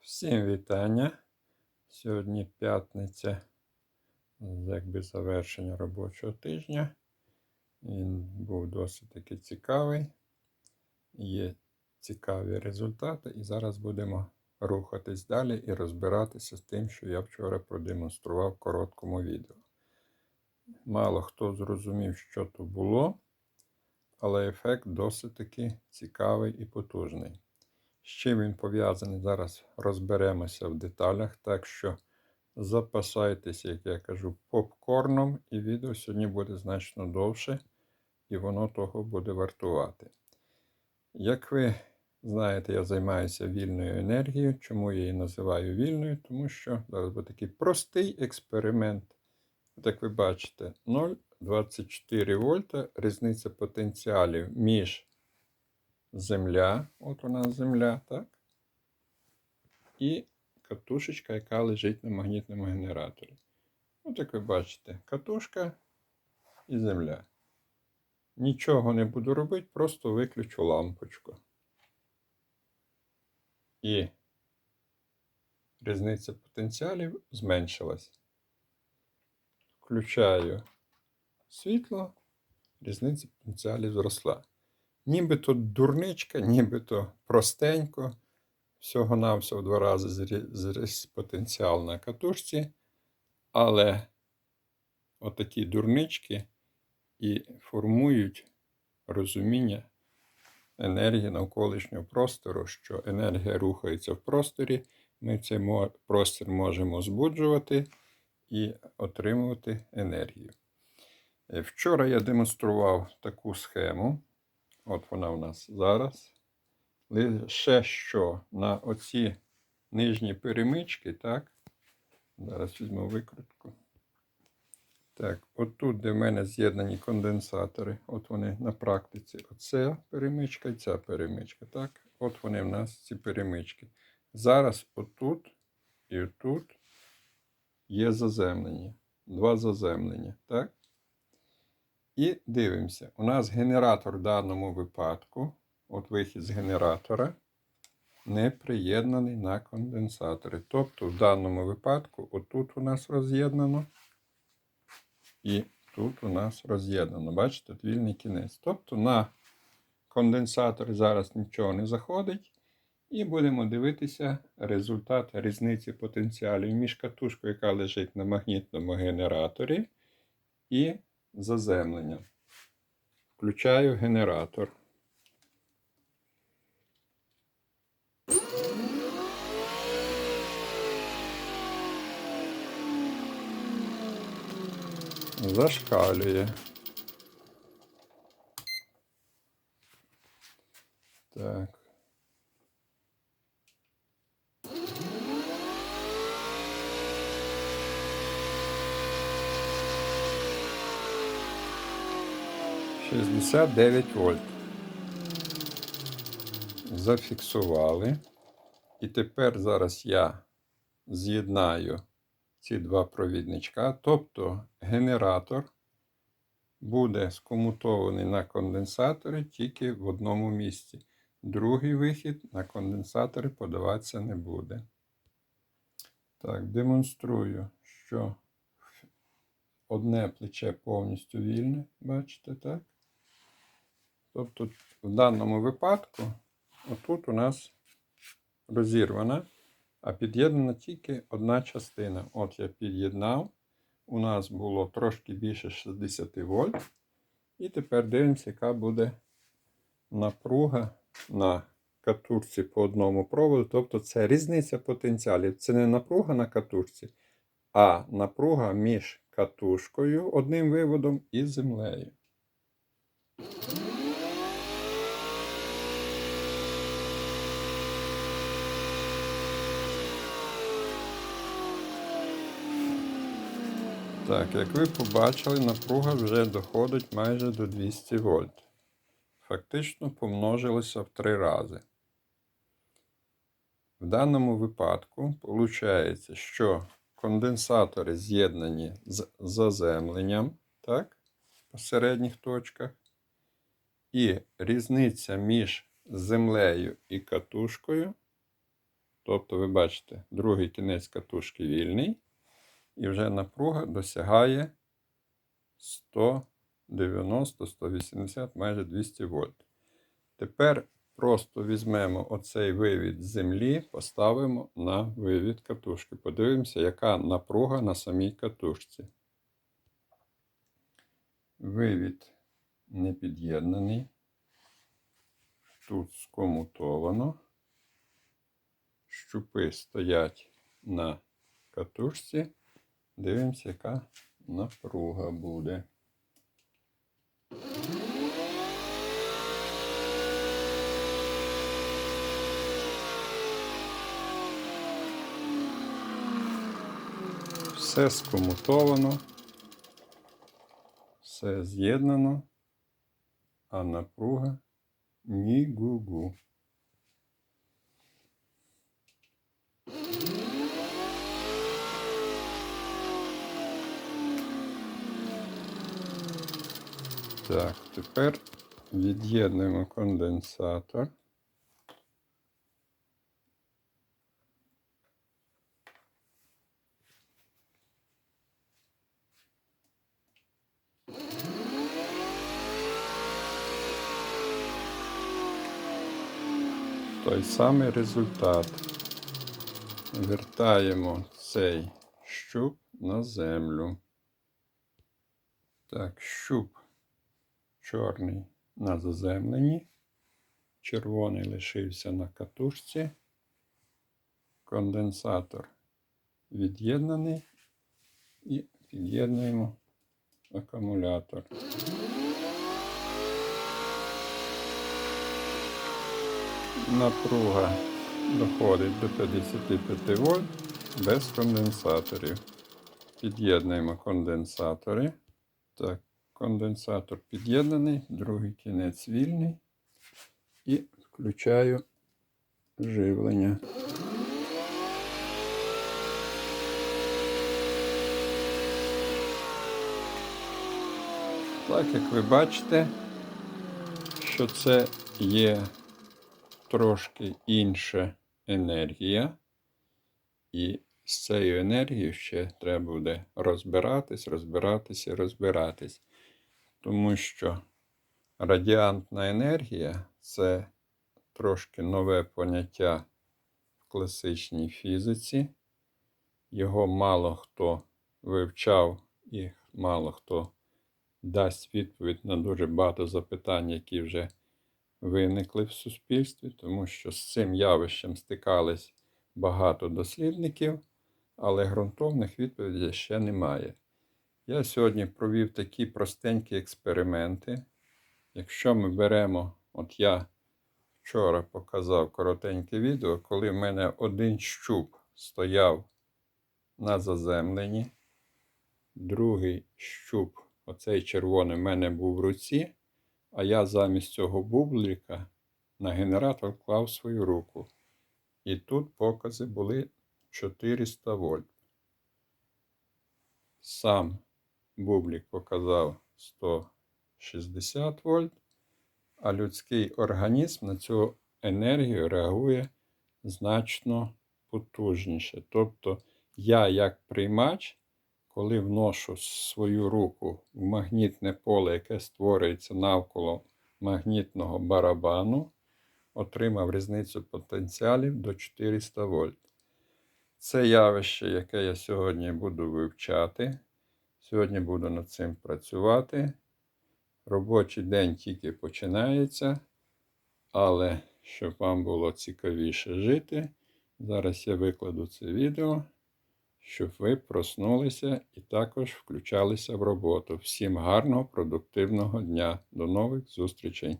Всім вітання. Сьогодні п'ятниця, якби завершення робочого тижня. Він був досить таки цікавий. Є цікаві результати, і зараз будемо рухатись далі і розбиратися з тим, що я вчора продемонстрував в короткому відео. Мало хто зрозумів, що то було, але ефект досить таки цікавий і потужний. З чим він пов'язаний, зараз розберемося в деталях. Так що запасайтеся, як я кажу, попкорном, і відео сьогодні буде значно довше, і воно того буде вартувати. Як ви знаєте, я займаюся вільною енергією. Чому я її називаю вільною? Тому що зараз буде такий простий експеримент. От як ви бачите, 0,24 вольта різниця потенціалів між земля, от у нас земля, так? І катушечка, яка лежить на магнітному генераторі. От як ви бачите, катушка і земля. Нічого не буду робити, просто виключу лампочку. І різниця потенціалів зменшилась. Включаю світло, різниця потенціалів зросла. Нібито дурничка, нібито простенько. Всього-навсього два рази зріс потенціал на катушці. Але отакі дурнички і формують розуміння енергії навколишнього простору, що енергія рухається в просторі. Ми цей простір можемо збуджувати і отримувати енергію. Вчора я демонстрував таку схему. От вона у нас зараз. Лише що на оці нижні перемички, так? Зараз візьму викрутку. Так, отут, де в мене з'єднані конденсатори, от вони на практиці. Оця перемичка і ця перемичка. так? От вони в нас ці перемички. Зараз отут і отут є заземлення. Два заземлення, так? І дивимося, у нас генератор в даному випадку, от вихід з генератора, не приєднаний на конденсатори. Тобто, в даному випадку, отут у нас роз'єднано, і тут у нас роз'єднано. Бачите, тут вільний кінець. Тобто на конденсатор зараз нічого не заходить. І будемо дивитися результат різниці потенціалів між катушкою, яка лежить на магнітному генераторі, і заземлення. Включаю генератор. Зашкалює. 69 вольт. Зафіксували. І тепер зараз я з'єднаю ці два провідничка, тобто генератор буде скомутований на конденсаторі тільки в одному місці. Другий вихід на конденсатори подаватися не буде. Так, демонструю, що одне плече повністю вільне, бачите, так? Тобто, в даному випадку, отут у нас розірвана, а під'єднана тільки одна частина. От я під'єднав. У нас було трошки більше 60 вольт. І тепер дивимося, яка буде напруга на катушці по одному проводу. Тобто це різниця потенціалів. Це не напруга на катушці, а напруга між катушкою одним виводом і землею. Так, як ви побачили, напруга вже доходить майже до 200 вольт. Фактично помножилося в три рази. В даному випадку виходить, що конденсатори з'єднані з заземленням, так, по середніх точках, і різниця між землею і катушкою Тобто, ви бачите, другий кінець катушки вільний, і вже напруга досягає 190, 180, майже 200 вольт. Тепер просто візьмемо оцей вивід з землі, поставимо на вивід катушки. Подивимося, яка напруга на самій катушці. Вивід не під'єднаний. Тут скомутовано. Щупи стоять на катушці. Дивимося, яка напруга буде. Все скомутовано, все з'єднано, а напруга ні гу-гу. Так, тепер від'єднуємо конденсатор. Той самий результат. Вертаємо цей щуп на землю. Так, щуп чорний на заземленні, червоний лишився на катушці, конденсатор від'єднаний і під'єднуємо акумулятор. Напруга доходить до 55 вольт без конденсаторів. Під'єднуємо конденсатори. Так, конденсатор під'єднаний, другий кінець вільний. І включаю живлення. Так, як ви бачите, що це є трошки інша енергія, і з цією енергією ще треба буде розбиратись, розбиратись і розбиратись. Тому що радіантна енергія це трошки нове поняття в класичній фізиці. Його мало хто вивчав і мало хто дасть відповідь на дуже багато запитань, які вже виникли в суспільстві, тому що з цим явищем стикались багато дослідників, але ґрунтовних відповідей ще немає. Я сьогодні провів такі простенькі експерименти. Якщо ми беремо, от я вчора показав коротеньке відео, коли в мене один щуп стояв на заземленні, другий щуп, оцей червоний, в мене був в руці, а я замість цього бублика на генератор клав свою руку. І тут покази були 400 вольт. Сам бублік показав 160 вольт, а людський організм на цю енергію реагує значно потужніше. Тобто я, як приймач, коли вношу свою руку в магнітне поле, яке створюється навколо магнітного барабану, отримав різницю потенціалів до 400 вольт. Це явище, яке я сьогодні буду вивчати. Сьогодні буду над цим працювати. Робочий день тільки починається, але щоб вам було цікавіше жити, зараз я викладу це відео, щоб ви проснулися і також включалися в роботу. Всім гарного, продуктивного дня. До нових зустрічей!